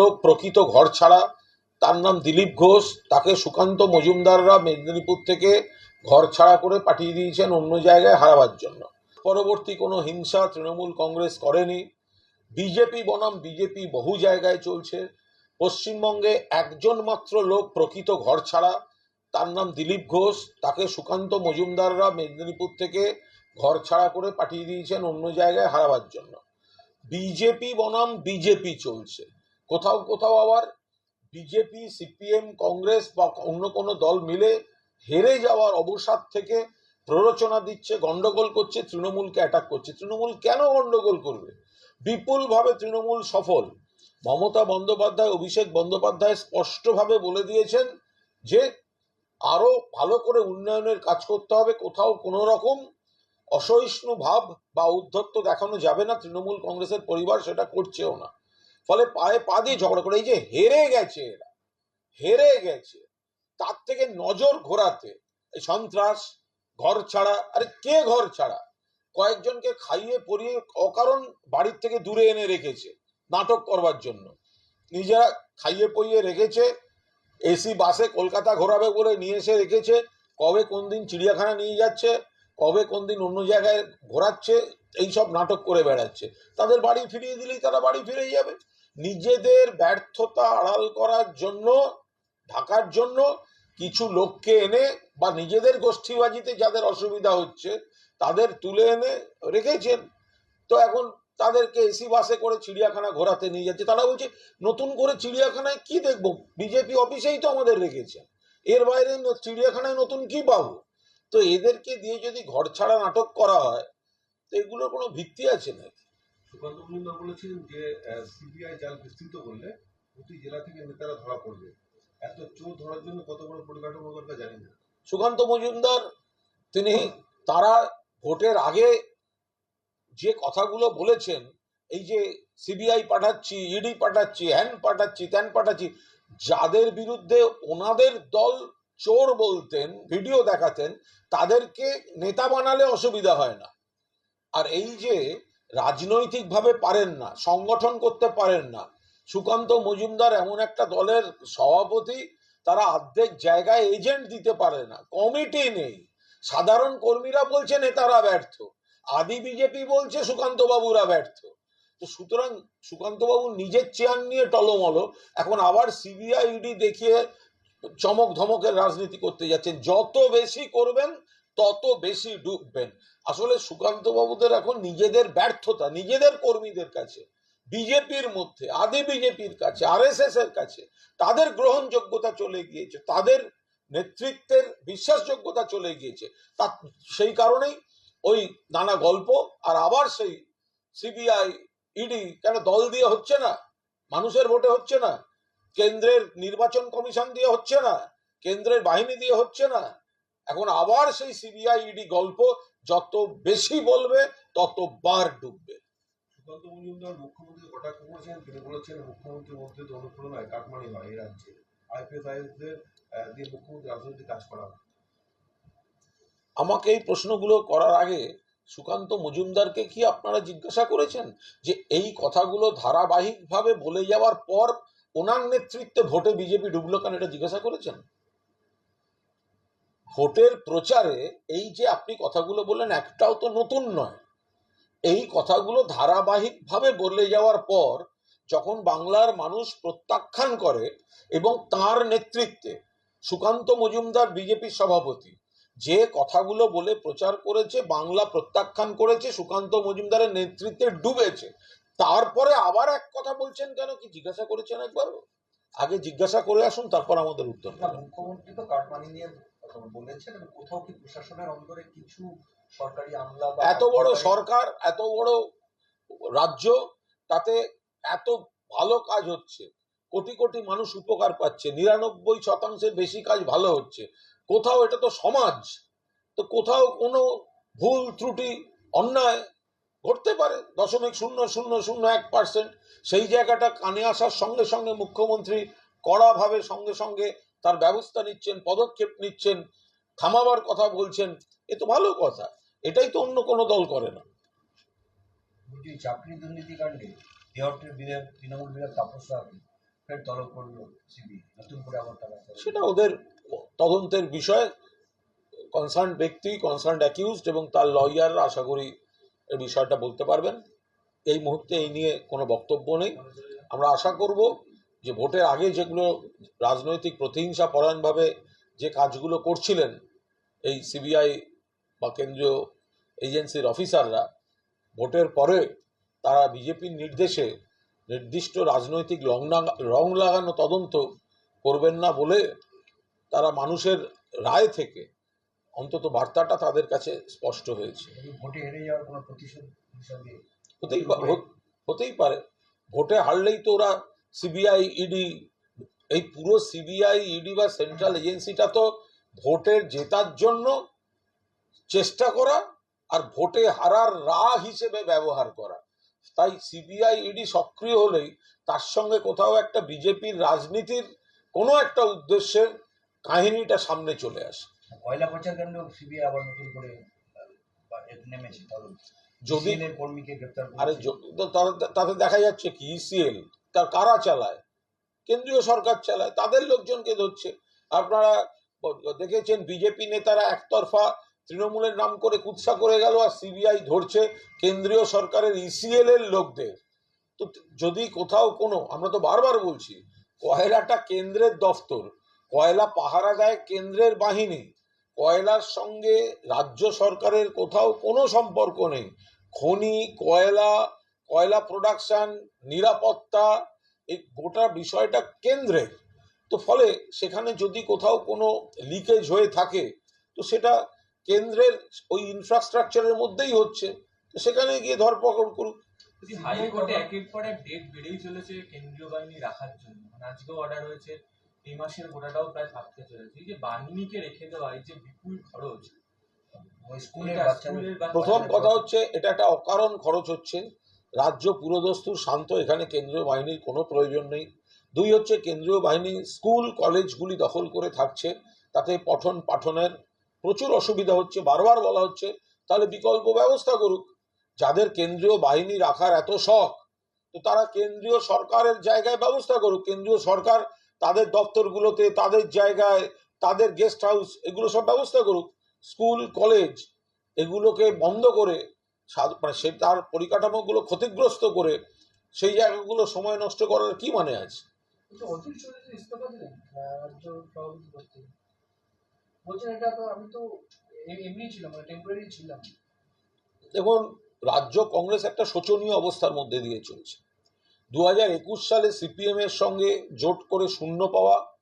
লোক প্রকৃত ঘর ছাড়া, তার নাম দিলীপ ঘোষ, তাকে সুকান্ত মজুমদাররা মেদিনীপুর থেকে ঘর ছাড়া করে পাঠিয়ে দিয়েছেন অন্য জায়গায় হারাবার জন্য। পরবর্তী কোনো হিংসা তৃণমূল কংগ্রেস করেনি। বিজেপি বনাম বিজেপি বহু জায়গায় চলছে। পশ্চিমবঙ্গে একজন মাত্র লোক প্রকৃত ঘর ছাড়া, তার নাম দিলীপ ঘোষ, তাকে সুকান্ত মজুমদাররা মেদিনীপুর থেকে ঘর ছাড়া করে পাঠিয়ে দিয়েছেন অন্য জায়গায় হারাবার জন্য। বিজেপি বনাম বিজেপি চলছে। কোথাও কোথাও আবার বিজেপি, সিপিএম, কংগ্রেস বা অন্য কোনো দল মিলে হেরে যাওয়ার অবসাদ থেকে প্ররোচনা দিচ্ছে, গন্ডগোল করছে, তৃণমূলকে অ্যাটাক করছে। তৃণমূল কেন গন্ডগোল করবে? বিপুলভাবে তৃণমূল সফল। মমতা বন্দ্যোপাধ্যায়, অভিষেক বন্দ্যোপাধ্যায় স্পষ্টভাবে বলে দিয়েছেন যে আরও ভালো করে উন্নয়নের কাজ করতে হবে, কোথাও কোনো রকম অসহিষ্ণু ভাব বা উদ্ধত্ত দেখানো যাবে না, তৃণমূল কংগ্রেসের পরিবার সেটা করছেও না। ফলে পায়ে পা দিয়ে ঝগড়া করে, এই যে হেরে গেছে এরা, হেরে গেছে। তার থেকে নজর ঘোরাতে, এই সন্ত্রাস, ঘর ছাড়া, আরে কে ঘর ছাড়া? কয়েকজনকে খাইয়ে, পরিয়ে অকারণ বাড়ির থেকে দূরে এনে রেখেছে, নাটক করবার জন্য। নিজেরা খাইয়ে, পইয়ে রেখেছে এসি বাসে কলকাতা ঘোরাবে বলে নিয়ে এসে রেখেছে, কবে কোন দিন চিড়িয়াখানা নিয়ে যাচ্ছে, কবে কোন দিন অন্য জায়গায় ঘোরাচ্ছে এইসব নাটক করে বেড়াচ্ছে। তাদের বাড়ি ফিরিয়ে দিলেই তারা বাড়ি ফিরে যাবে। নিজেদের ব্যর্থতা আড়াল করার জন্য, ঢাকার জন্য কিছু লোককে এনে বা নিজেদের গোষ্ঠীবাজিতে যাদের অসুবিধা হচ্ছে, তাদের তুলে এনে রেখেছেন। তো এখন তাদেরকে এসি বাসে করে চিড়িয়াখানা ঘোরাতে নিয়ে যাচ্ছে। তারা বলছে, নতুন করে চিড়িয়াখানায় কি দেখব? বিজেপি অফিসেই তো আমাদের রেখেছে এর বাইরে চিড়িয়াখানায় নতুন কি পাবো? তো এদেরকে দিয়ে যদি ঘর ছাড়া নাটক করা হয়, তো এগুলোর কোনো ভিত্তি আছে নাকি? সুকান্ত মজুমদার বলেছিলেন যে সিবিআই জাল বিস্তৃত করলে প্রতি জেলা থেকে নেতারা ধরা পড়বে। এত চোর ধরার জন্য কত বড় পরিকাঠামো দরকার জানি না। সুকান্ত মজুমদার, তিনি তারা ভোটের আগে যে কথাগুলো বলেছেন, এই যে সিবিআই পাঠাচ্ছি, ইডি পাঠাচ্ছি, হ্যান পাঠাচ্ছি, ত্যান পাঠাচ্ছি, যাদের বিরুদ্ধে ওনাদের দল চোর বলতেন, ভিডিও দেখাতেন, তাদেরকে নেতা বানালে অসুবিধা হয় না। আর এই যে রাজনৈতিকভাবে পারেন না, সংগঠন করতে পারেন না। সুকান্ত মজুমদার এমন একটা দলের সভাপতি, তারা অর্ধেক জায়গায় এজেন্ট দিতে পারে না কমিটি নেই। সাধারণ কর্মীরা বলছে নেতারা ব্যর্থ, আদি বিজেপি বলছে সুকান্ত বাবুরা ব্যর্থ। তো সুতরাং সুকান্ত বাবু নিজের চেয়ার নিয়ে টলমলো, এখন আবার সিবিআই ইডি দেখিয়ে চমক ধমকের রাজনীতি করতে যাচ্ছেন। যত বেশি করবেন তত বেশি ডুববেন। আসলে সুকান্ত বাবুদের এখন নিজেদের ব্যর্থতা, নিজেদের কর্মীদের কাছে, বিজেপির মধ্যে, আদি বিজেপির কাছে আরএসএস এর কাছে, তাদের গ্রহণযোগ্যতা চলে গিয়েছে, তাদের নেতৃত্বের বিশ্বাসযোগ্যতা চলে গিয়েছে। তা, সেই কারণেই ওই নানা গল্প আর আবার সেই সিবিআই, ইডি কেন দল দিয়ে হচ্ছে না? মানুষের ভোটে হচ্ছে না? কেন্দ্রের নির্বাচন কমিশন দিয়ে হচ্ছে না? কেন্দ্রের বাহিনী দিয়ে হচ্ছে না? এখন আবার সেই সিবিআই ইডি গল্প যত বেশি বলবে তত বার ডুববে। সুকান্ত মজুমদার মুখ্যমন্ত্রী কটাক্ষ করেছেন তিনি বলেছেন মুখ্যমন্ত্রীর মধ্যে তো অনুপ্রেরণায় কাটমানি হয় এই রাজ্যে। আইপিএস আইএসদের দিয়ে মুখ্যমন্ত্রী রাজনৈতিক কাজ করা। আমাকে এই প্রশ্নগুলো করার আগে সুকান্ত মজুমদারকে কি আপনারা জিজ্ঞাসা করেছেন যে এই কথাগুলো ধারাবাহিকভাবে বলে যাওয়ার পর ওনার নেতৃত্বে ভোটে বিজেপি ডুবলো কেন এটা জিজ্ঞাসা করেছেন? ভোটের প্রচারে এই যে আপনি কথাগুলো বললেন, একটাও তো নতুন নয়। এই কথাগুলো ধারাবাহিকভাবে বলে যাওয়ার পর যখন বাংলার মানুষ প্রত্যাখ্যান করে এবং তার নেতৃত্বে সুকান্ত মজুমদার বিজেপির সভাপতি যে কথাগুলো বলে প্রচার করেছে, বাংলা প্রত্যাখ্যান করেছে, সুকান্ত মজুমদারের নেতৃত্বে ডুবেছে, তারপরে আবার এক কথা বলছেন কেন? কি জিজ্ঞাসা করেছেন একবার আগে জিজ্ঞাসা করে আসুন, তারপর আমাদের উত্তর মুখ্যমন্ত্রী তো কাটমানি নিয়ে বলেছেন এবং কোথাও কি প্রশাসনের অন্তরে কিছু সরকারি আমলা এত বড় সরকার এত বড় রাজ্য তাতে এত ভালো কাজ হচ্ছে। কোটি কোটি মানুষ উপকার পাচ্ছে নিরানব্বই শতাংশের বেশি কাজ ভালো হচ্ছে। কোথাও এটা তো সমাজ তো কোথাও কোনো ভুল ত্রুটি অন্যায় ঘটতে পারে। দশমিক শূন্য শূন্য শূন্য এক পার্সেন্ট সেই জায়গাটা কানে আসার সঙ্গে সঙ্গে মুখ্যমন্ত্রী কড়াভাবে সঙ্গে সঙ্গে তার ব্যবস্থা নিচ্ছেন পদক্ষেপ নিচ্ছেন থামাবার কথা বলছেন এ তো ভালো কথা। এটাই তো অন্য কোনো দল করে না। চাকরি দুর্নীতি কাণ্ডে বিধায়ক তৃণমূল বিধায়ক তাপস ফের তলব করল সিবি নতুন করে আবার তারা সেটা ওদের তদন্তের বিষয়। কনসার্ন ব্যক্তি কনসার্ন অ্যাকিউজড এবং তার লয়াররা আশা করি এই বিষয়টা বলতে পারবেন। এই মুহূর্তে এই নিয়ে কোনো বক্তব্য নেই। আমরা আশা করব যে ভোটের আগে যেগুলো রাজনৈতিক প্রতিহিংসা পরায়ণভাবে যে কাজগুলো করছিলেন এই সিবিআই বা কেন্দ্রীয় এজেন্সির অফিসাররা ভোটের পরে তারা বিজেপির নির্দেশে নির্দিষ্ট রাজনৈতিক রং রং লাগানো তদন্ত করবেন না বলে তারা মানুষের রায় থেকে অন্তত বার্তাটা তাদের কাছে স্পষ্ট হয়েছে। হতেই পারে। ভোটে হারলেই তো ওরা সিবিআই ইডি এই পুরো সিবিআই ইডি বা সেন্ট্রাল এজেন্সিটা তো ভোটের জেতার জন্য চেষ্টা করা আর ভোটে হারার রা হিসেবে ব্যবহার করা। তাই সিবিআই ইডি সক্রিয় হলেই তার সঙ্গে কোথাও একটা বিজেপির রাজনীতির কোনো একটা উদ্দেশ্যের কাহিনীটা সামনে চলে আসে। কয়লা পাচার কাণ্ড সিবিআই আবার নতুন করে নেমেছে যদি কর্মীকে গ্রেপ্তার আরে তাতে দেখা যাচ্ছে কি ইসিএল কারা চালায়? কেন্দ্রীয় সরকার চালায়, তাদের লোকজনকে ধরছে। আপনারা দেখেছেন বিজেপি নেতারা একতরফা তৃণমূলের নাম করে কুৎসা করে গেল আর সিবিআই ধরছে কেন্দ্রীয় সরকারের ইসিএল এর লোকদের। তো যদি কোথাও কোনো, আমরা তো বারবার বলছি, কয়লাটা কেন্দ্রের দফতর, কয়লা পাহারা দেয় কেন্দ্রের বাহিনী, কয়লার সঙ্গে রাজ্য সরকারের কোথাও কোনো সম্পর্ক নেই। খনি, কয়লা কয়লা প্রোডাকশন নিরাপত্তা এই গোটা বিষয়টা কেন্দ্রের তো ফলে সেখানে যদি কোথাও কোনো লিকেজ হয়ে থাকে তো সেটা কেন্দ্রের ওই ইনফ্রাস্ট্রাকচারের মধ্যেই হচ্ছে। তো সেখানে গিয়ে ধরপকড় করুক। হাইকোর্টে একের পর এক ডেট বেড়েই চলেছে কেন্দ্রীয় বাহিনী রাখার জন্য। মানে আজকেও অর্ডার হয়েছে এই মাসের গোটাটাও প্রায় থাকতে চলেছে। এই যে বাহিনীকে রেখে দেওয়া এই যে বিপুল খরচ প্রথম কথা হচ্ছে এটা একটা অকারণ খরচ হচ্ছে। রাজ্য পুরোদস্তুর শান্ত, এখানে কেন্দ্রীয় বাহিনীর কোনো প্রয়োজন নেই। দুই হচ্ছে, কেন্দ্রীয় বাহিনী স্কুল, কলেজগুলি দখল করে থাকছে। তাতে পঠন পাঠনের প্রচুর অসুবিধা হচ্ছে। বারবার বলা হচ্ছে, তাহলে বিকল্প ব্যবস্থা করুক। যাদের কেন্দ্রীয় বাহিনী রাখার এত শখ, তো তারা কেন্দ্রীয় সরকারের জায়গায় ব্যবস্থা করুক। কেন্দ্রীয় সরকার তাদের দপ্তরগুলোতে, তাদের জায়গায়, তাদের গেস্ট হাউস, এগুলো সব ব্যবস্থা করুক। স্কুল, কলেজ, এগুলোকে বন্ধ করে মানে সে তার পরিকাঠামোগুলো ক্ষতিগ্রস্ত করে সেই জায়গাগুলো সময় নষ্ট করার কি মানে আছে? মানে দেখুন রাজ্য কংগ্রেস একটা শোচনীয় অবস্থার মধ্যে দিয়ে চলছে। দু হাজার একুশ সালে সিপিএম এর সঙ্গে জোট করে শূন্য পাওয়া